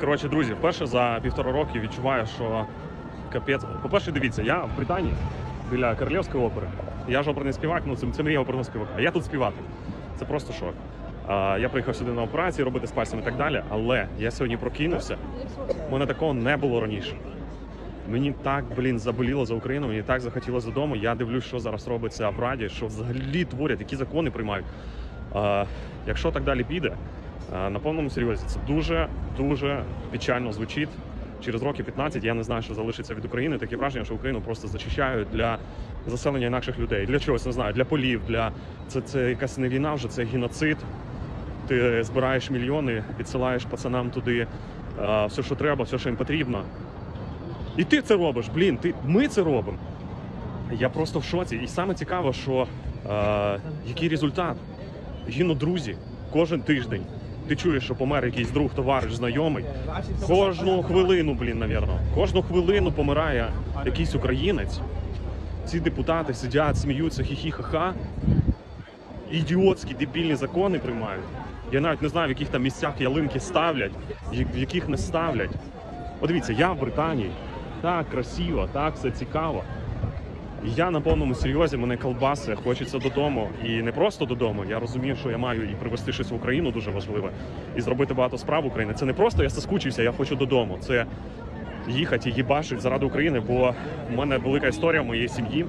Коротше, друзі, вперше за півтора роки відчуваю, що капець. По-перше, дивіться, я в Британії біля Королівської опери. Я ж оперний співак, ну це, це мрія оперного співака. А я тут співати. Це просто шок. А, я приїхав сюди на операції, робити з пальцем і так далі. Але я сьогодні прокинувся. У мене такого не було раніше. Мені так, блін, заболіло за Україну, мені так захотілося додому. Я дивлюсь, що зараз робиться в Раді, що взагалі творять, які закони приймають. А, якщо так далі піде, на повному серйозі це дуже дуже печально звучить. Через роки 15 я не знаю, що залишиться від України. Таке враження, що Україну просто зачищають для заселення інакших людей. Для чогось не знаю, для полів, для це, це якась не війна, вже це геноцид. Ти збираєш мільйони, відсилаєш пацанам туди а, все, що треба, все, що їм потрібно. І ти це робиш, блін, ти, ми це робимо. Я просто в шоці. І саме цікаво, що е, який результат. Гинуть друзі кожен тиждень. Ти чуєш, що помер якийсь друг, товариш, знайомий. Кожну хвилину, блін, навірно. Кожну хвилину помирає якийсь українець. Ці депутати сидять, сміються, хі-хі-ха-ха. Ідіотські дебільні закони приймають. Я навіть не знаю, в яких там місцях ялинки ставлять, в яких не ставлять. От дивіться, я в Британії. Так красиво, так все цікаво. Я на повному серйозі, мене колбаси, хочеться додому. І не просто додому. Я розумію, що я маю і привезти щось в Україну дуже важливе, і зробити багато справ в Україні. Це не просто я соскучився, я хочу додому. Це їхати і їбашить заради України, бо в мене велика історія моєї сім'ї.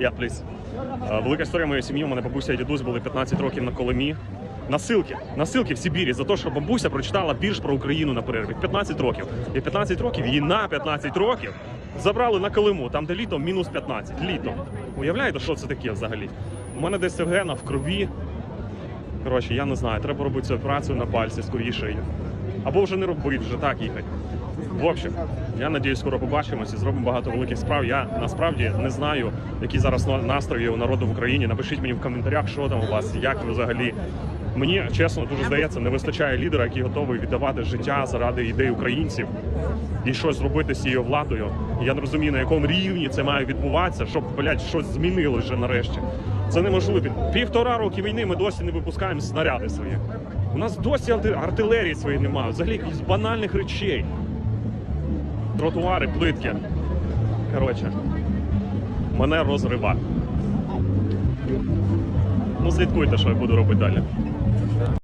Я пліс. Е, Велика історія моєї сім'ї. У мене бабуся і дідусь були 15 років на Колимі. Насилки, насилки в Сибірі за те, що бабуся прочитала вірш про Україну на перерві. 15 років. І 15 років її на 15 років забрали на Колиму, там де літом мінус 15. Літом. Уявляєте, що це таке взагалі? У мене десь Евгена в крові. Коротше, я не знаю, треба робити цю операцію на пальці скоріше. Або вже не робити, вже так їхати. В общем, я надіюсь, скоро побачимось і зробимо багато великих справ. Я насправді не знаю, які зараз настрої у народу в Україні. Напишіть мені в коментарях, що там у вас, як ви взагалі. Мені чесно дуже здається, не вистачає лідера, який готовий віддавати життя заради ідей українців і щось зробити з цією владою. Я не розумію, на якому рівні це має відбуватися, щоб блядь, щось змінилось вже нарешті. Це неможливо. Півтора роки війни ми досі не випускаємо снаряди свої. У нас досі артилерії своєї немає, взагалі якихось банальних речей. Тротуари, плитки. Коротше, мене розрива. Ну, слідкуйте, що я буду робити далі.